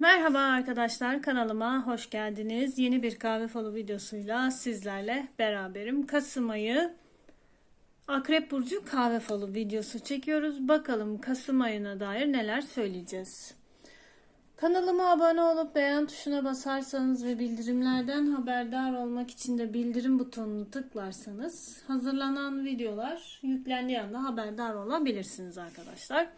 Merhaba arkadaşlar kanalıma hoş geldiniz. Yeni bir kahve falı videosuyla sizlerle beraberim. Kasım ayı Akrep Burcu kahve falı videosu çekiyoruz. Bakalım Kasım ayına dair neler söyleyeceğiz. Kanalıma abone olup beğen tuşuna basarsanız ve bildirimlerden haberdar olmak için de bildirim butonunu tıklarsanız hazırlanan videolar yüklendiği anda haberdar olabilirsiniz arkadaşlar.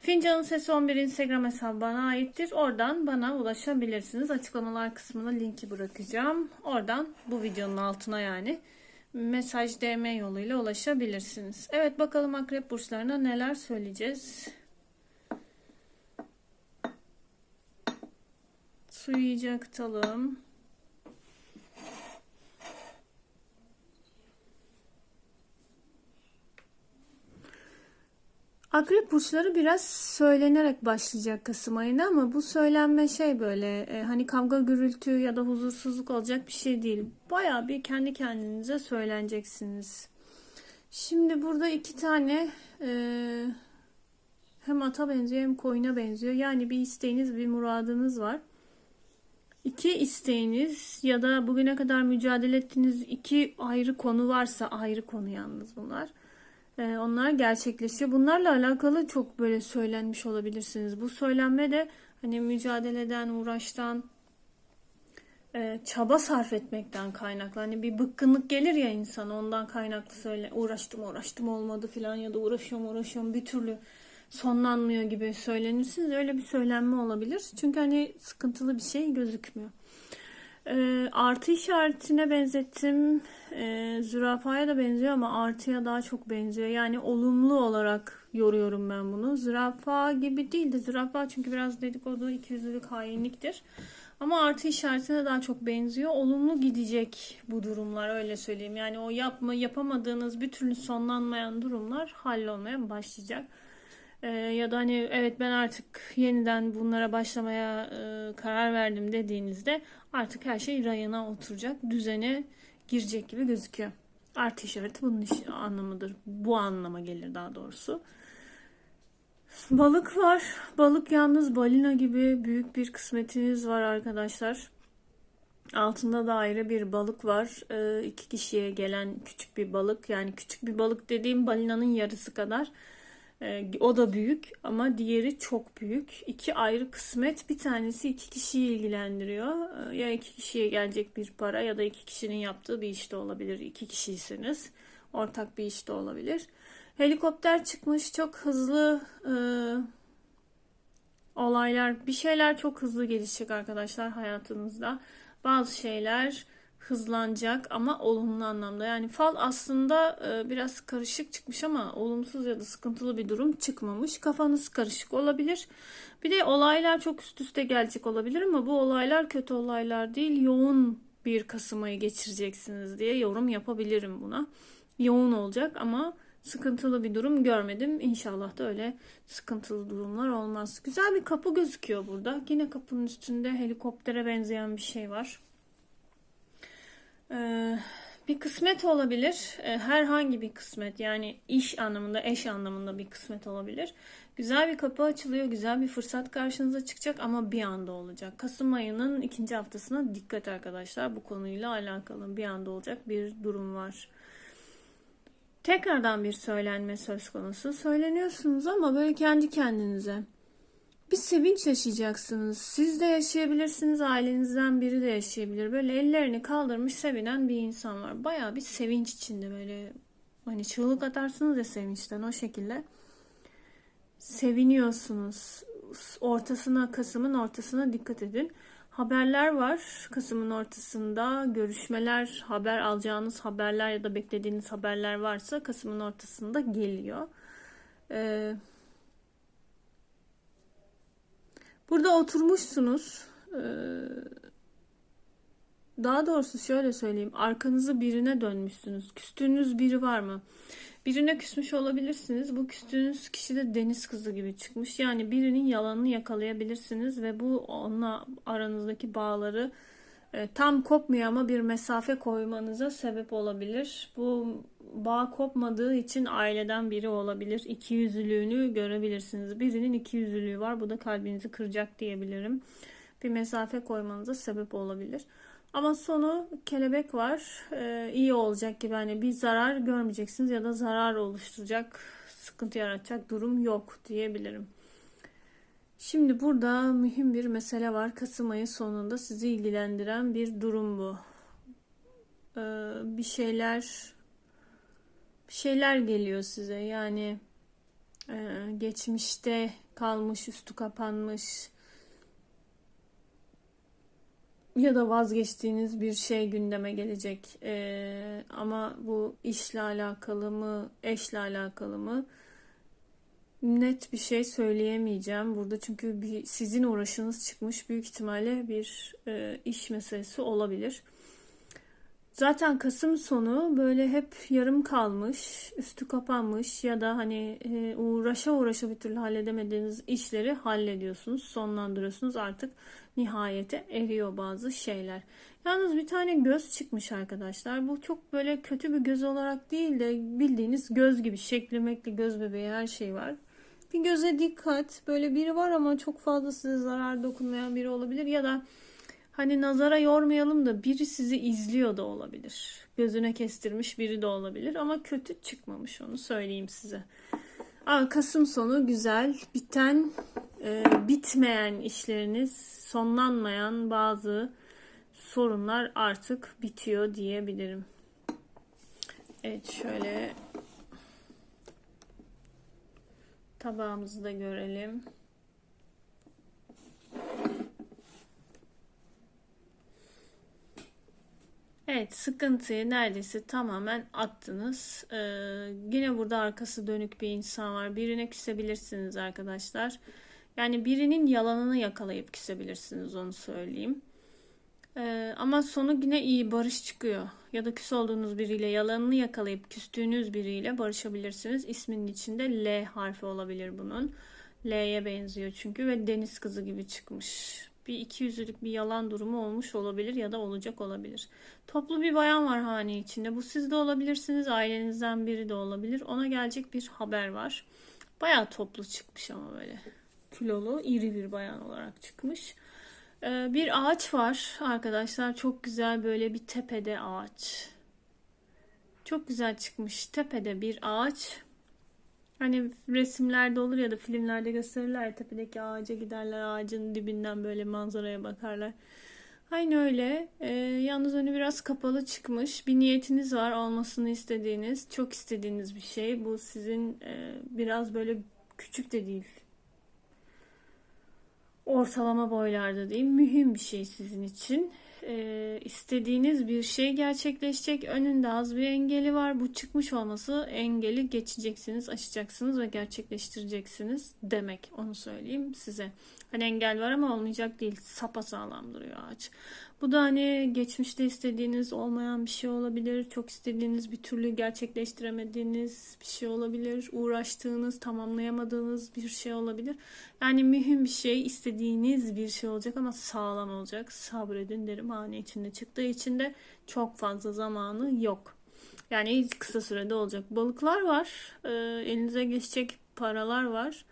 Fincanın Sesi 11 Instagram hesabı bana aittir. Oradan bana ulaşabilirsiniz. Açıklamalar kısmına linki bırakacağım. Oradan bu videonun altına yani mesaj DM yoluyla ulaşabilirsiniz. Evet bakalım akrep burçlarına neler söyleyeceğiz. Suyu iyice akıtalım. Akrep burçları biraz söylenerek başlayacak Kasım ayında ama bu söylenme şey böyle e, hani kavga gürültü ya da huzursuzluk olacak bir şey değil. Baya bir kendi kendinize söyleneceksiniz. Şimdi burada iki tane e, hem ata benziyor hem koyuna benziyor. Yani bir isteğiniz bir muradınız var. İki isteğiniz ya da bugüne kadar mücadele ettiğiniz iki ayrı konu varsa ayrı konu yalnız bunlar. Ee, onlar gerçekleşiyor. Bunlarla alakalı çok böyle söylenmiş olabilirsiniz. Bu söylenme de hani mücadeleden, uğraştan, e, çaba sarf etmekten kaynaklı. Hani bir bıkkınlık gelir ya insan ondan kaynaklı söyle uğraştım uğraştım olmadı filan ya da uğraşıyorum uğraşıyorum bir türlü sonlanmıyor gibi söylenirsiniz. Öyle bir söylenme olabilir. Çünkü hani sıkıntılı bir şey gözükmüyor. E, artı işaretine benzettim. E, zürafaya da benziyor ama artıya daha çok benziyor. Yani olumlu olarak yoruyorum ben bunu. Zürafa gibi değil de zürafa çünkü biraz dedikodu ikiyüzlülük hainliktir. Ama artı işaretine daha çok benziyor. Olumlu gidecek bu durumlar öyle söyleyeyim. Yani o yapma yapamadığınız bir türlü sonlanmayan durumlar hallolmaya başlayacak. Ee, ya da hani evet ben artık yeniden bunlara başlamaya e, karar verdim dediğinizde artık her şey rayına oturacak, düzene girecek gibi gözüküyor. Artı işareti bunun anlamıdır. Bu anlama gelir daha doğrusu. Balık var. Balık yalnız balina gibi büyük bir kısmetiniz var arkadaşlar. Altında da ayrı bir balık var. Ee, iki kişiye gelen küçük bir balık. Yani küçük bir balık dediğim balinanın yarısı kadar. Ee, o da büyük ama diğeri çok büyük. İki ayrı kısmet. Bir tanesi iki kişiyi ilgilendiriyor. Ee, ya iki kişiye gelecek bir para ya da iki kişinin yaptığı bir işte olabilir. İki kişiyseniz ortak bir işte olabilir. Helikopter çıkmış. Çok hızlı e, olaylar, bir şeyler çok hızlı gelişecek arkadaşlar hayatınızda. Bazı şeyler hızlanacak ama olumlu anlamda. Yani fal aslında e, biraz karışık çıkmış ama olumsuz ya da sıkıntılı bir durum çıkmamış. Kafanız karışık olabilir. Bir de olaylar çok üst üste gelecek olabilir ama bu olaylar kötü olaylar değil. Yoğun bir Kasım ayı geçireceksiniz diye yorum yapabilirim buna. Yoğun olacak ama sıkıntılı bir durum görmedim. İnşallah da öyle sıkıntılı durumlar olmaz. Güzel bir kapı gözüküyor burada. Yine kapının üstünde helikoptere benzeyen bir şey var. Ee, bir kısmet olabilir. Ee, herhangi bir kısmet yani iş anlamında, eş anlamında bir kısmet olabilir. Güzel bir kapı açılıyor, güzel bir fırsat karşınıza çıkacak ama bir anda olacak. Kasım ayının ikinci haftasına dikkat arkadaşlar. Bu konuyla alakalı bir anda olacak bir durum var. Tekrardan bir söylenme söz konusu. Söyleniyorsunuz ama böyle kendi kendinize bir sevinç yaşayacaksınız. Siz de yaşayabilirsiniz, ailenizden biri de yaşayabilir. Böyle ellerini kaldırmış sevinen bir insan var. Baya bir sevinç içinde böyle hani çığlık atarsınız ya sevinçten o şekilde. Seviniyorsunuz. Ortasına, Kasım'ın ortasına dikkat edin. Haberler var Kasım'ın ortasında. Görüşmeler, haber alacağınız haberler ya da beklediğiniz haberler varsa Kasım'ın ortasında geliyor. Ee, Burada oturmuşsunuz. Ee, daha doğrusu şöyle söyleyeyim. Arkanızı birine dönmüşsünüz. Küstüğünüz biri var mı? Birine küsmüş olabilirsiniz. Bu küstüğünüz kişi de deniz kızı gibi çıkmış. Yani birinin yalanını yakalayabilirsiniz ve bu onunla aranızdaki bağları tam kopmuyor ama bir mesafe koymanıza sebep olabilir. Bu bağ kopmadığı için aileden biri olabilir. İkiyüzlülüğünü görebilirsiniz. Birinin ikiyüzlülüğü var. Bu da kalbinizi kıracak diyebilirim. Bir mesafe koymanıza sebep olabilir. Ama sonu kelebek var. Ee, iyi olacak gibi hani bir zarar görmeyeceksiniz ya da zarar oluşturacak, sıkıntı yaratacak durum yok diyebilirim. Şimdi burada mühim bir mesele var. Kasım ayı sonunda sizi ilgilendiren bir durum bu. Ee, bir şeyler bir şeyler geliyor size. Yani e, geçmişte kalmış, üstü kapanmış ya da vazgeçtiğiniz bir şey gündeme gelecek. Ee, ama bu işle alakalı mı, eşle alakalı mı? Net bir şey söyleyemeyeceğim burada çünkü bir, sizin uğraşınız çıkmış büyük ihtimalle bir e, iş meselesi olabilir. Zaten Kasım sonu böyle hep yarım kalmış, üstü kapanmış ya da hani e, uğraşa uğraşa bir türlü halledemediğiniz işleri hallediyorsunuz, sonlandırıyorsunuz. Artık nihayete eriyor bazı şeyler. Yalnız bir tane göz çıkmış arkadaşlar. Bu çok böyle kötü bir göz olarak değil de bildiğiniz göz gibi şekli mekli göz bebeği her şey var. Bir göze dikkat. Böyle biri var ama çok fazla size zarar dokunmayan biri olabilir ya da Hani nazara yormayalım da biri sizi izliyor da olabilir. Gözüne kestirmiş biri de olabilir ama kötü çıkmamış onu söyleyeyim size. Aa, Kasım sonu güzel. Biten, e, bitmeyen işleriniz, sonlanmayan bazı sorunlar artık bitiyor diyebilirim. Evet şöyle tabağımızı da görelim. Evet, sıkıntıyı neredeyse tamamen attınız. Ee, yine burada arkası dönük bir insan var. Birine küsebilirsiniz arkadaşlar. Yani birinin yalanını yakalayıp küsebilirsiniz onu söyleyeyim. Ee, ama sonu yine iyi barış çıkıyor. Ya da küs olduğunuz biriyle yalanını yakalayıp küstüğünüz biriyle barışabilirsiniz. İsminin içinde L harfi olabilir bunun. L'ye benziyor çünkü ve deniz kızı gibi çıkmış bir iki yüzlülük bir yalan durumu olmuş olabilir ya da olacak olabilir. Toplu bir bayan var hane içinde. Bu siz de olabilirsiniz, ailenizden biri de olabilir. Ona gelecek bir haber var. Bayağı toplu çıkmış ama böyle kilolu, iri bir bayan olarak çıkmış. Ee, bir ağaç var arkadaşlar. Çok güzel böyle bir tepede ağaç. Çok güzel çıkmış. Tepede bir ağaç. Hani resimlerde olur ya da filmlerde gösterirler tepedeki ağaca giderler ağacın dibinden böyle manzaraya bakarlar. Aynı öyle. Ee, yalnız önü biraz kapalı çıkmış. Bir niyetiniz var olmasını istediğiniz, çok istediğiniz bir şey. Bu sizin e, biraz böyle küçük de değil. Ortalama boylarda değil. Mühim bir şey sizin için e, istediğiniz bir şey gerçekleşecek. Önünde az bir engeli var. Bu çıkmış olması engeli geçeceksiniz, aşacaksınız ve gerçekleştireceksiniz demek. Onu söyleyeyim size. Hani engel var ama olmayacak değil. Sapa sağlam duruyor ağaç. Bu da hani geçmişte istediğiniz olmayan bir şey olabilir. Çok istediğiniz bir türlü gerçekleştiremediğiniz bir şey olabilir. Uğraştığınız, tamamlayamadığınız bir şey olabilir. Yani mühim bir şey, istediğiniz bir şey olacak ama sağlam olacak. Sabredin derim. Hane içinde çıktığı için de çok fazla zamanı yok. Yani kısa sürede olacak. Balıklar var. E, elinize geçecek paralar var.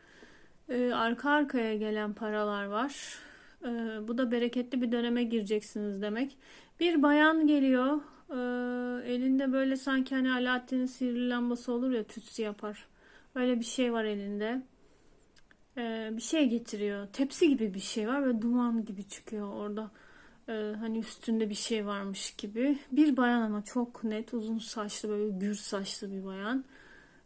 E, arka arkaya gelen paralar var. E, bu da bereketli bir döneme gireceksiniz demek. Bir bayan geliyor. E, elinde böyle sanki hani Alaaddin'in sihirli lambası olur ya tütsü yapar. Öyle bir şey var elinde. E, bir şey getiriyor. Tepsi gibi bir şey var ve duman gibi çıkıyor orada. Hani üstünde bir şey varmış gibi. Bir bayan ama çok net uzun saçlı böyle gür saçlı bir bayan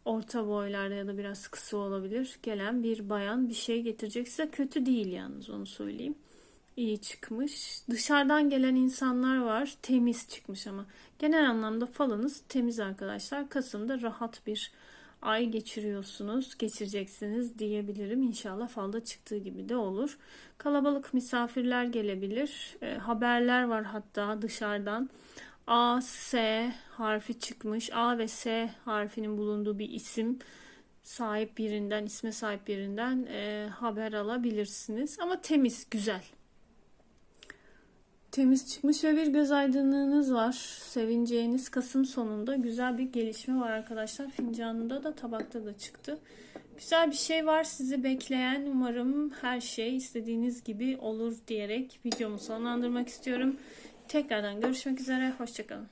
orta boylarda ya da biraz kısa olabilir. Gelen bir bayan bir şey getirecekse kötü değil yalnız onu söyleyeyim. İyi çıkmış. Dışarıdan gelen insanlar var. Temiz çıkmış ama. Genel anlamda falınız temiz arkadaşlar. Kasım'da rahat bir ay geçiriyorsunuz, geçireceksiniz diyebilirim. İnşallah falda çıktığı gibi de olur. Kalabalık misafirler gelebilir. E, haberler var hatta dışarıdan. A, S harfi çıkmış. A ve S harfinin bulunduğu bir isim sahip birinden, isme sahip birinden e, haber alabilirsiniz. Ama temiz, güzel. Temiz çıkmış ve bir göz aydınlığınız var. Sevineceğiniz Kasım sonunda güzel bir gelişme var arkadaşlar. Fincanında da tabakta da çıktı. Güzel bir şey var sizi bekleyen. Umarım her şey istediğiniz gibi olur diyerek videomu sonlandırmak istiyorum. Tekrardan görüşmek üzere. Hoşçakalın.